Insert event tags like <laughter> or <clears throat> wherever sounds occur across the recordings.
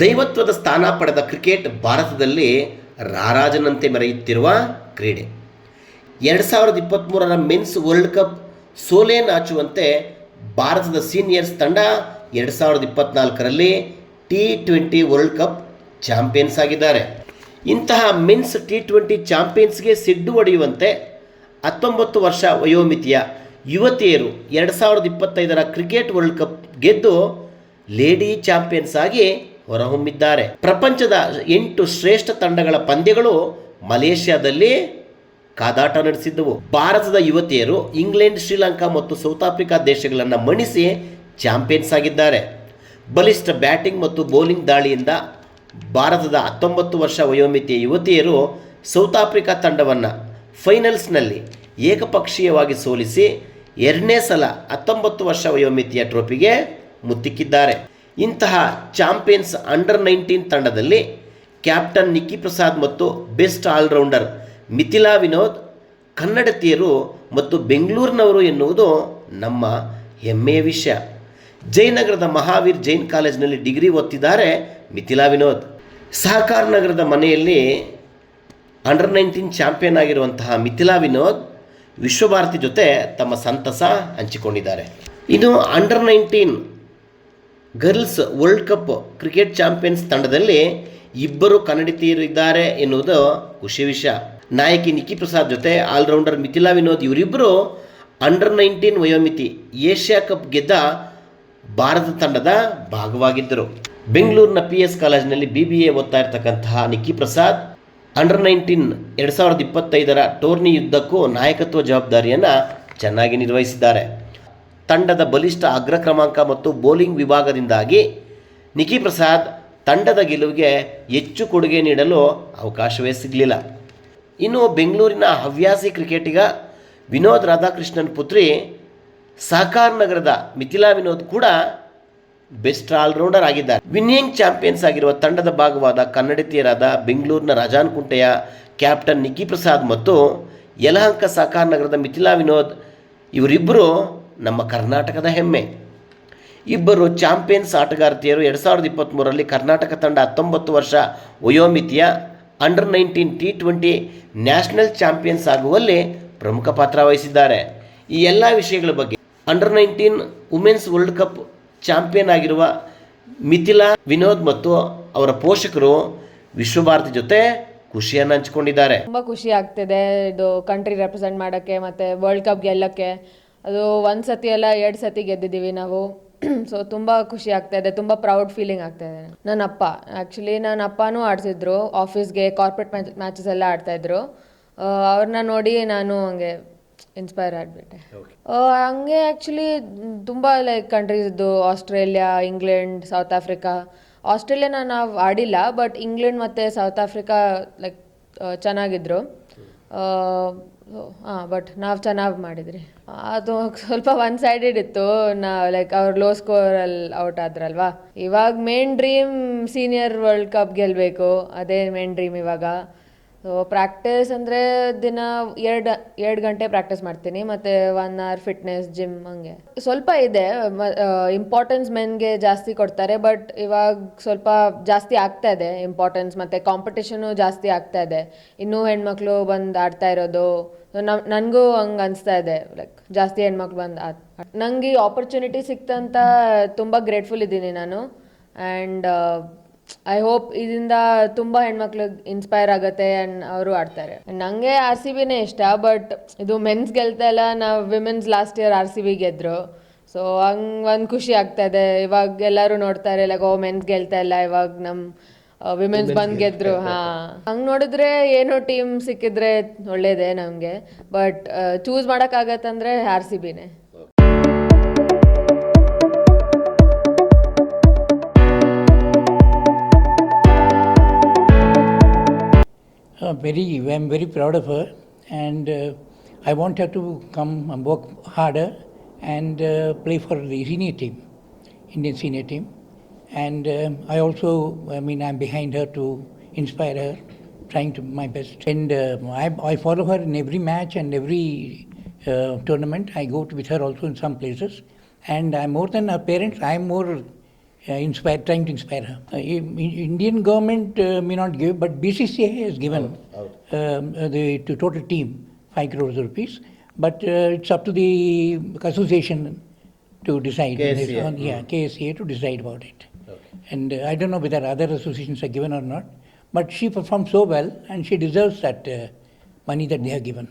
ದೈವತ್ವದ ಸ್ಥಾನ ಪಡೆದ ಕ್ರಿಕೆಟ್ ಭಾರತದಲ್ಲಿ ರಾರಾಜನಂತೆ ಮೆರೆಯುತ್ತಿರುವ ಕ್ರೀಡೆ. ಎರಡು ಸಾವಿರದ ಇಪ್ಪತ್ತ್ಮೂರರ ಮೆನ್ಸ್ ವರ್ಲ್ಡ್ ಕಪ್ ಸೋಲೆ ನಾಚುವಂತೆ ಭಾರತದ ಸೀನಿಯರ್ಸ್ ತಂಡ ಎರಡು ಸಾವಿರದ ಇಪ್ಪತ್ನಾಲ್ಕರಲ್ಲಿ T twenty world cup champions ಆಗಿದ್ದಾರೆ. ಇಂತಹ ಮೆನ್ಸ್ ಟಿ ಟ್ವೆಂಟಿ ಚಾಂಪಿಯನ್ಸ್ಗೆ ಸಿಡ್ಡು ಹೊಡೆಯುವಂತೆ ಹತ್ತೊಂಬತ್ತು ವರ್ಷ ವಯೋಮಿತಿಯ ಯುವತಿಯರು ಎರಡು ಸಾವಿರದ ಇಪ್ಪತ್ತೈದರ ಕ್ರಿಕೆಟ್ ವರ್ಲ್ಡ್ ಕಪ್ ಗೆದ್ದು ಲೇಡಿ ಚಾಂಪಿಯನ್ಸ್ ಆಗಿ ಹೊರಹೊಮ್ಮಿದ್ದಾರೆ. ಪ್ರಪಂಚದ ಎಂಟು ಶ್ರೇಷ್ಠ ತಂಡಗಳ ಪಂದ್ಯಗಳು ಮಲೇಷ್ಯಾದಲ್ಲಿ ಕಾದಾಟ ನಡೆಸಿದ್ದವು. ಭಾರತದ ಯುವತಿಯರು ಇಂಗ್ಲೆಂಡ್, ಶ್ರೀಲಂಕಾ ಮತ್ತು ಸೌತ್ ಆಫ್ರಿಕಾ ದೇಶಗಳನ್ನು ಮಣಿಸಿ ಚಾಂಪಿಯನ್ಸ್ ಆಗಿದ್ದಾರೆ. ಬಲಿಷ್ಠ ಬ್ಯಾಟಿಂಗ್ ಮತ್ತು ಬೌಲಿಂಗ್ ದಾಳಿಯಿಂದ ಭಾರತದ ಹತ್ತೊಂಬತ್ತು ವರ್ಷ ವಯೋಮಿತಿಯ ಯುವತಿಯರು ಸೌತ್ ಆಫ್ರಿಕಾ ತಂಡವನ್ನು ಫೈನಲ್ಸ್ನಲ್ಲಿ ಏಕಪಕ್ಷೀಯವಾಗಿ ಸೋಲಿಸಿ ಎರಡನೇ ಸಲ ಹತ್ತೊಂಬತ್ತು ವರ್ಷ ವಯೋಮಿತಿಯ ಟ್ರೋಫಿಗೆ ಮುತ್ತಿಕ್ಕಿದ್ದಾರೆ. ಇಂತಹ ಚಾಂಪಿಯನ್ಸ್ ಅಂಡರ್ ನೈನ್ಟೀನ್ ತಂಡದಲ್ಲಿ ಕ್ಯಾಪ್ಟನ್ ನಿಕ್ಕಿ ಪ್ರಸಾದ್ ಮತ್ತು ಬೆಸ್ಟ್ ಆಲ್ರೌಂಡರ್ ಮಿಥಿಲಾ ವಿನೋದ್, ಕನ್ನಡತಿಯರು ಮತ್ತು ಬೆಂಗಳೂರಿನವರು ಎನ್ನುವುದು ನಮ್ಮ ಹೆಮ್ಮೆಯ ವಿಷಯ. ಜಯನಗರದ ಮಹಾವೀರ್ ಜೈನ್ ಕಾಲೇಜಿನಲ್ಲಿ ಡಿಗ್ರಿ ಓದ್ತಿದ್ದಾರೆ ಮಿಥಿಲಾ ವಿನೋದ್. ಸಹಕಾರ ನಗರದ ಮನೆಯಲ್ಲಿ ಅಂಡರ್ ನೈನ್ಟೀನ್ ಚಾಂಪಿಯನ್ ಆಗಿರುವಂತಹ ಮಿಥಿಲಾ ವಿನೋದ್ ವಿಶ್ವಭಾರತಿ ಜೊತೆ ತಮ್ಮ ಸಂತಸ ಹಂಚಿಕೊಂಡಿದ್ದಾರೆ. ಇದು under nineteen girls world cup cricket champions ತಂಡದಲ್ಲಿ ಇಬ್ಬರು ಕನ್ನಡಿತೀಯರಿದ್ದಾರೆ ಎನ್ನುವುದು ಖುಷಿ ವಿಷಯ. ನಾಯಕಿ ನಿಕ್ಕಿ ಪ್ರಸಾದ್ ಜೊತೆ ಆಲ್ರೌಂಡರ್ ಮಿಥಿಲಾ ವಿನೋದ್ ಇವರಿಬ್ಬರು ಅಂಡರ್ ನೈನ್ಟೀನ್ ವಯೋಮಿತಿ ಏಷ್ಯಾ ಕಪ್ ಗೆದ್ದ ಭಾರತ ತಂಡದ ಭಾಗವಾಗಿದ್ದರು. ಬೆಂಗಳೂರಿನ ಪಿ ಎಸ್ ಕಾಲೇಜಿನಲ್ಲಿ ಬಿ ಬಿ ಎ ಓದ್ತಾ ಇರತಕ್ಕಂತಹ ನಿಕ್ಕಿ ಪ್ರಸಾದ್ ಅಂಡರ್ ನೈನ್ಟೀನ್ ಎರಡು ಸಾವಿರದ ಇಪ್ಪತ್ತೈದರ ಟೂರ್ನಿ ಯುದ್ಧಕ್ಕೂ ನಾಯಕತ್ವ ಜವಾಬ್ದಾರಿಯನ್ನು ಚೆನ್ನಾಗಿ ನಿರ್ವಹಿಸಿದ್ದಾರೆ. ತಂಡದ ಬಲಿಷ್ಠ ಅಗ್ರ ಕ್ರಮಾಂಕ ಮತ್ತು ಬೌಲಿಂಗ್ ವಿಭಾಗದಿಂದಾಗಿ ನಿಖಿ ಪ್ರಸಾದ್ ತಂಡದ ಗೆಲುವಿಗೆ ಹೆಚ್ಚು ಕೊಡುಗೆ ನೀಡಲು ಅವಕಾಶವೇ ಸಿಗಲಿಲ್ಲ. ಇನ್ನು ಬೆಂಗಳೂರಿನ ಹವ್ಯಾಸಿ ಕ್ರಿಕೆಟಿಗ ವಿನೋದ್ ರಾಧಾಕೃಷ್ಣನ್ ಪುತ್ರಿ ಸಹಕಾರ ನಗರದ ಮಿಥಿಲಾ ವಿನೋದ್ ಕೂಡ ಬೆಸ್ಟ್ ಆಲ್ರೌಂಡರ್ ಆಗಿದ್ದಾರೆ. ವಿನ್ನಿಂಗ್ ಚಾಂಪಿಯನ್ಸ್ ಆಗಿರುವ ತಂಡದ ಭಾಗವಾದ ಕನ್ನಡತಿಯರಾದ ಬೆಂಗಳೂರಿನ ರಾಜಾನ್ ಕುಂಟೆಯ ಕ್ಯಾಪ್ಟನ್ ನಿಖಿ ಪ್ರಸಾದ್ ಮತ್ತು ಯಲಹಂಕ ಸಹಕಾರ ನಗರದ ಮಿಥಿಲಾ ವಿನೋದ್ ಇವರಿಬ್ಬರು ನಮ್ಮ ಕರ್ನಾಟಕದ ಹೆಮ್ಮೆ. ಇಬ್ಬರು ಚಾಂಪಿಯನ್ಸ್ ಆಟಗಾರ್ತಿಯರು ಎರಡು ಸಾವಿರದ ಇಪ್ಪತ್ತ್ಮೂರರಲ್ಲಿ ಕರ್ನಾಟಕ ತಂಡ ಹತ್ತೊಂಬತ್ತು ವರ್ಷ ವಯೋಮಿತಿಯ under nineteen T twenty national champions ಆಗುವಲ್ಲಿ ಪ್ರಮುಖ ಪಾತ್ರ ವಹಿಸಿದ್ದಾರೆ. ಈ ಎಲ್ಲ ವಿಷಯಗಳ ಬಗ್ಗೆ under nineteen women's world cup champion ಆಗಿರುವ ಮಿಥಿಲಾ, ವಿನೋದ್ ಮತ್ತು ಅವರ ಪೋಷಕರು ವಿಶ್ವಭಾರತಿ ಜೊತೆ ಖುಷಿಯನ್ನು ಹಂಚಿಕೊಂಡಿದ್ದಾರೆ. ತುಂಬ ಖುಷಿ ಆಗ್ತಿದೆ ಇದು ಕಂಟ್ರಿ ರೆಪ್ರೆಸೆಂಟ್ ಮಾಡೋಕ್ಕೆ ಮತ್ತೆ ವರ್ಲ್ಡ್ ಕಪ್ ಗೆಲ್ಲಕ್ಕೆ. ಅದು ಒಂದು ಸತಿ ಅಲ್ಲ ಎರಡು ಸತಿ ಗೆದ್ದಿದ್ದೀವಿ ನಾವು. <clears throat> ಸೊ ತುಂಬ ಖುಷಿ ಆಗ್ತಾ ಇದೆ ತುಂಬ ಪ್ರೌಡ್ ಫೀಲಿಂಗ್ ಆಗ್ತಾ ಇದೆ. ನನ್ನ ಅಪ್ಪ ಆ್ಯಕ್ಚುಲಿ ನನ್ನ ಅಪ್ಪನೂ ಆಡ್ತಿದ್ರು ಆಫೀಸ್ಗೆ ಕಾರ್ಪೊರೇಟ್ ಮ್ಯಾಚ್ ಮ್ಯಾಚಸ್ ಎಲ್ಲ ಆಡ್ತಾಯಿದ್ರು ಅವ್ರನ್ನ ನೋಡಿ ನಾನು ಹಂಗೆ ಇನ್ಸ್ಪೈರ್ ಆಗಿಬಿಟ್ಟೆ. ಹಂಗೆ ಆ್ಯಕ್ಚುಲಿ ತುಂಬ like ಕಂಟ್ರೀಸ್ದು Australia England South Africa Australia ನಾವು ಆಡಿಲ್ಲ ಬಟ್ ಇಂಗ್ಲೆಂಡ್ ಮತ್ತು ಸೌತ್ ಆಫ್ರಿಕಾ ಲೈಕ್ ಚೆನ್ನಾಗಿದ್ರು. ಹಾಂ ಬಟ್ ನಾವು ಚೆನ್ನಾಗಿ ಮಾಡಿದ್ರಿ. ಅದು ಸ್ವಲ್ಪ ಒನ್ ಸೈಡೆಡ್ ಇತ್ತು. ನಾ ಲೈಕ್ ಅವ್ರು ಲೋ ಸ್ಕೋರಲ್ಲಿ ಔಟ್ ಆದ್ರಲ್ವಾ? ಇವಾಗ main dream senior world cup ಗೆಲ್ಲಬೇಕು ಅದೇ ಮೇನ್ ಡ್ರೀಮ್ ಇವಾಗ. ಸೊ ಪ್ರಾಕ್ಟೀಸ್ ಅಂದರೆ ದಿನ ಎರಡು ಎರಡು ಗಂಟೆ ಪ್ರಾಕ್ಟೀಸ್ ಮಾಡ್ತೀನಿ, ಮತ್ತು ಒನ್ ಅವರ್ ಫಿಟ್ನೆಸ್ ಜಿಮ್ ಹಂಗೆ. ಸ್ವಲ್ಪ ಇದೆ ಇಂಪಾರ್ಟೆನ್ಸ್ ಮೆನ್ಗೆ ಜಾಸ್ತಿ ಕೊಡ್ತಾರೆ ಬಟ್ ಇವಾಗ ಸ್ವಲ್ಪ ಜಾಸ್ತಿ ಆಗ್ತಾ ಇದೆ ಇಂಪಾರ್ಟೆನ್ಸ್ ಮತ್ತು ಕಾಂಪಿಟೇಷನು ಜಾಸ್ತಿ ಆಗ್ತಾ ಇದೆ. ಇನ್ನೂ ಹೆಣ್ಮಕ್ಳು ಬಂದು ಆಡ್ತಾ ಇರೋದು ನಮ್, ನನಗೂ ಹಂಗೆ ಅನಿಸ್ತಾ ಇದೆ ಲೈಕ್ ಜಾಸ್ತಿ ಹೆಣ್ಮಕ್ಳು ಬಂದು ಆ ನಂಗೆ ಈ ಆಪರ್ಚುನಿಟಿ ಸಿಕ್ತಂತ ತುಂಬ ಗ್ರೇಟ್ಫುಲ್ ಇದ್ದೀನಿ ನಾನು. ಆ್ಯಂಡ್ ಐ ಹೋಪ್ ಇದರಿಂದ ತುಂಬ ಹೆಣ್ಮಕ್ಳಿಗೆ ಇನ್ಸ್ಪೈರ್ ಆಗುತ್ತೆ ಅಂಡ್ ಅವರು ಆಡ್ತಾರೆ. ನಂಗೆ ಆರ್ ಸಿ ಬಿನೇ ಇಷ್ಟ ಬಟ್ ಇದು ಮೆನ್ಸ್ ಗೆಲ್ತಾ ಇಲ್ಲ ನಾವು women's last year R C B ಗೆದ್ರು. So ಹಂಗ್ ಒಂದು ಖುಷಿ ಆಗ್ತಾ ಇದೆ. ಇವಾಗ ಎಲ್ಲರೂ ನೋಡ್ತಾರೆ ಲೈಕ್ ಓ ಮೆನ್ಸ್ ಗೆಲ್ತಾ ಇಲ್ಲ ಇವಾಗ ನಮ್ ವಿಮೆನ್ಸ್ ಬಂದ್ ಗೆದ್ರು. ಹಾ. ಹಂಗ್ ನೋಡಿದ್ರೆ ಏನೋ ಟೀಮ್ ಸಿಕ್ಕಿದ್ರೆ ಒಳ್ಳೇದೇ ನಮಗೆ ಬಟ್ ಚೂಸ್ ಮಾಡೋಕ್ಕಾಗತ್ತಂದ್ರೆ ಆರ್ ಸಿ ಬಿನೇ Uh, very, I'm very proud of her, and uh, I want her to come and work harder and uh, play for the senior team, Indian senior team. And um I also, I mean, I'm behind her to inspire her, trying to my best. And uh, I, I follow her in every match and every uh, tournament. I go to with her also in some places. And I'm more than a parent, I'm more uh, inspire, trying to inspire her. Uh, Indian government uh, may not give, but BCCI has given um, uh, the to total team five crores rupees. But uh, it's up to the association to decide. KSCA. On, yeah, KSCA to decide about it. And uh, I don't know whether other associations are given or not. But she performed so well, and she deserves that uh, that they uh given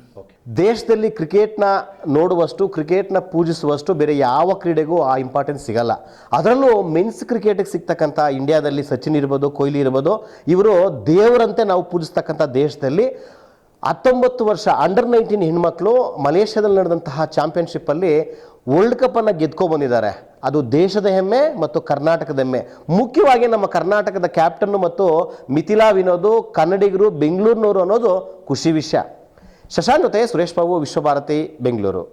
ದೇಶದಲ್ಲಿ ಕ್ರಿಕೆಟ್ನ ನೋಡುವಷ್ಟು ಕ್ರಿಕೆಟ್ನ ಪೂಜಿಸುವಷ್ಟು ಬೇರೆ ಯಾವ ಕ್ರೀಡೆಗೂ ಆ importance ಸಿಗಲ್ಲ. ಅದರಲ್ಲೂ men's ಕ್ರಿಕೆಟ್ಗೆ ಸಿಗ್ತಕ್ಕಂಥ ಇಂಡಿಯಾದಲ್ಲಿ ಸಚಿನ್ ಇರ್ಬೋದು ಕೊಹ್ಲಿ ಇರ್ಬೋದು ಇವರು ದೇವರಂತೆ ನಾವು ಪೂಜಿಸ್ತಕ್ಕಂಥ ದೇಶದಲ್ಲಿ ಹತ್ತೊಂಬತ್ತು ವರ್ಷ ಅಂಡರ್ ನೈನ್ಟೀನ್ ಹೆಣ್ಮಕ್ಳು ಮಲೇಷ್ಯಾದಲ್ಲಿ ನಡೆದಂತಹ ಚಾಂಪಿಯನ್ಶಿಪ್ಪಲ್ಲಿ ವರ್ಲ್ಡ್ ಕಪ್ಪನ್ನು ಗೆದ್ಕೊ ಬಂದಿದ್ದಾರೆ. ಅದು ದೇಶದ ಹೆಮ್ಮೆ ಮತ್ತು ಕರ್ನಾಟಕದ ಹೆಮ್ಮೆ. ಮುಖ್ಯವಾಗಿ ನಮ್ಮ ಕರ್ನಾಟಕದ ಕ್ಯಾಪ್ಟನ್ನು ಮತ್ತು ಮಿಥಿಲಾ ವಿನೋದು, ಕನ್ನಡಿಗರು, ಬೆಂಗಳೂರಿನವರು ಅನ್ನೋದು ಖುಷಿ ವಿಷಯ. ಶಶಾಂಕ್ ಜೊತೆ ಸುರೇಶ್ ಬಾಬು, ವಿಶ್ವಭಾರತಿ, ಬೆಂಗಳೂರು.